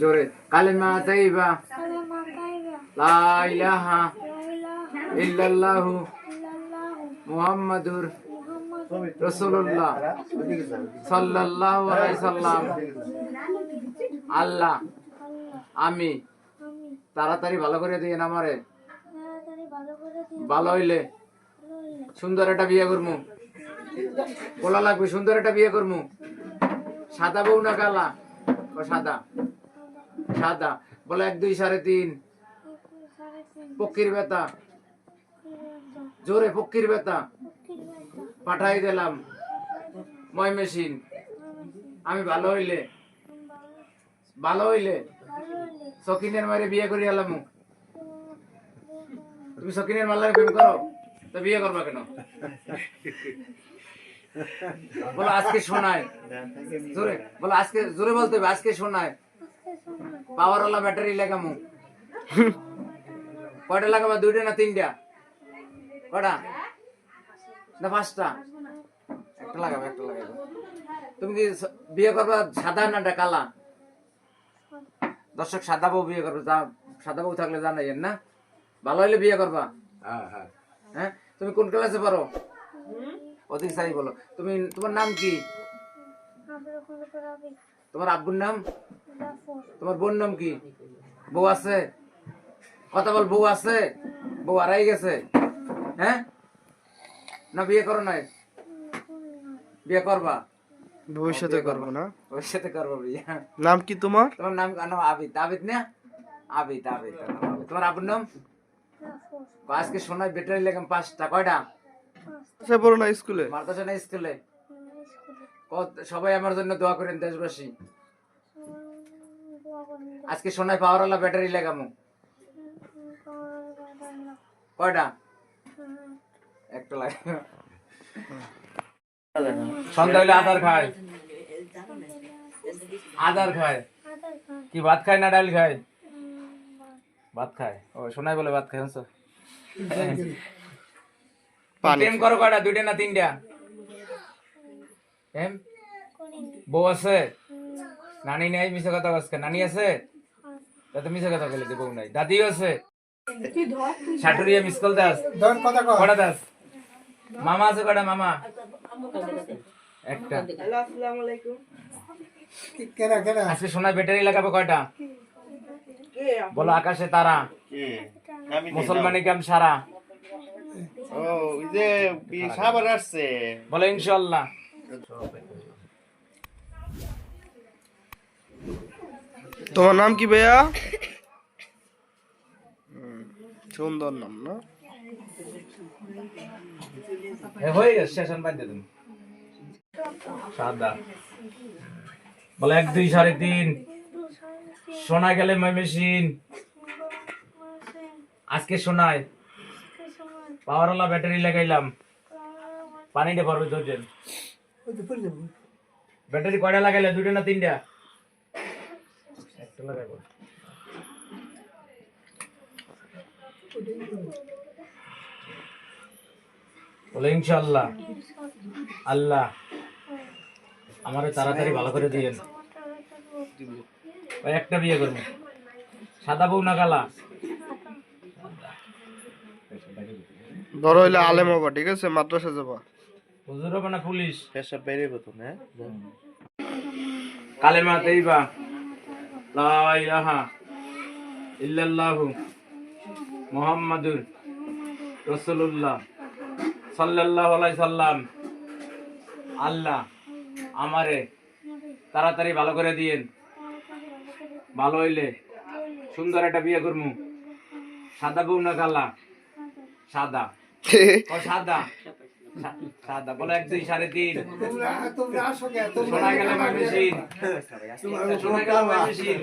জোরে। কালেমা তাইবা। লা ইলাহা ইল্লাল্লাহু মুহাম্মাদুর রাসূলুল্লাহ। সাল্লাল্লাহু আলাইহি সাল্লাম। আল্লাহ। আমি। তাড়াতাড়ি ভালো করে দিয়েন আমারে। ভালো হইলে সুন্দর একটা বিয়ে করমু। বলা লাগবে সুন্দর একটা বিয়ে করমু। সাদা বউ না কালা? ও সাদা? সাদা। বলে এক, দুই, সাড়ে তিন। পক্ষীর বেতা জোরে পক্ষীর বেতা পাঠাই দিলাম। মই মেশিন। আমি ভালো হইলে। ভালো হইলে? সকিনের মারে বিয়ে করি এলাম। তুমি সকিনের মাল্লার প্রেম করো? তো বিয়ে করবা কেন? বলো আজকে শোনায়। জোরে। বলো আজকে, জোরে বলতে হবে, আজকে শোনায়। পাওয়ার ওয়ালা ব্যাটারি লাগামু। কয়টা লাগাবা? দুইটা না তিনটা? কয়টা? না পাঁচটা? একটা লাগাবো একটা লাগাবো। তুমি কি বিয়ে করবা সাদা না কালা? দর্শক সাদা বউ বিয়ে করবে যা সাদা বউ থাকলে জানাইয়েন না? ভালো হইলে বিয়ে করবা? হ্যাঁ তুমি কোন ক্লাসে পারো অধিক সাই বলো। তুমি তোমার নাম কি? তোমার আব্বুর নাম? তোমার বোন নাম কি? বউ আছে? কথা বল বউ আছে? বউ হারাই গেছে? হ্যাঁ? না বিয়ে করো নাই? বিয়ে করবা? ভবিষ্যতে করব না। সাথে করব বিয়ে। নাম কি তোমার? তোমার নাম নাম আবিদ। আবিদ না? আবিদ আবিদ। তোমার নাম? আজকে সোনায় ব্যাটারি লেগাম পাঁচটা। কয়টা? সে পড়ো না স্কুলে? মারতেছে না স্কুলে? সবাই আমার জন্য দোয়া করেন দেশবাসী। আজকে সোনায় পাওয়ারওয়ালা ব্যাটারি লাগামু। কয়টা? একটা লাগে সন্ধ্যা হইলে আধার খায় আধার খায় কি ভাত খায় না ডাল খায়? ভাত খায়। ও সোনাই বলে ভাত খায় প্রেম করো কয়টা? দুইটা না তিনটা? প্রেম? বউ আছে? নানি নাই মিশে কথা বসকে নানি আছে? তাতে মিশে কথা বলে বউ নাই। দাদিও আছে। শাটুরিয়া মিস কল দাস। কটা দাস? মামা আছে কটা মামা? একটা। আজকে সোনার ব্যাটারি লাগাবে কয়টা? বলো আকাশে তারা। মুসলমানি কাম সারা। ও ওই যে সাবার আসছে। বলো ইনশাল্লাহ। তোমার নাম কি ভাইয়া? সুন্দর নাম, না? এক, দুই গেলে আজকে ব্যাটারি লাগাইলাম। পানিটা ভরবে ব্যাটারি কয়টা লাগাইলে? দুটো না তিনটা? লাগাইবো। বলে ইনশাল্লাহ আল্লাহ আমারে তাড়াতাড়ি ভালো করে দিয়েন। ওই একটা বিয়ে করব। সাদা বউ না কালা? বড় হইলে আলেম হবা ঠিক আছে? মাদ্রাসা যাবা। হুজুর হবে না পুলিশ? পেশাব বেরিয়ে তো না কালেমা তাইবা লা ইলাহা ইল্লাল্লাহু মুহাম্মাদুর রাসূলুল্লাহ সাল্লাল্লাহু আলাইহি সাল্লাম। আল্লাহ আমারে তাড়াতাড়ি ভালো করে দিয়েন। ভালো হইলে সুন্দর একটা বিয়ে করমু। সাদা বউ না কালা? সাদা। ও সাদা। সাদা বলো এক দুই সাড়ে তিন। শোনা গেলে মেশিন শোনা গেলে মেশিন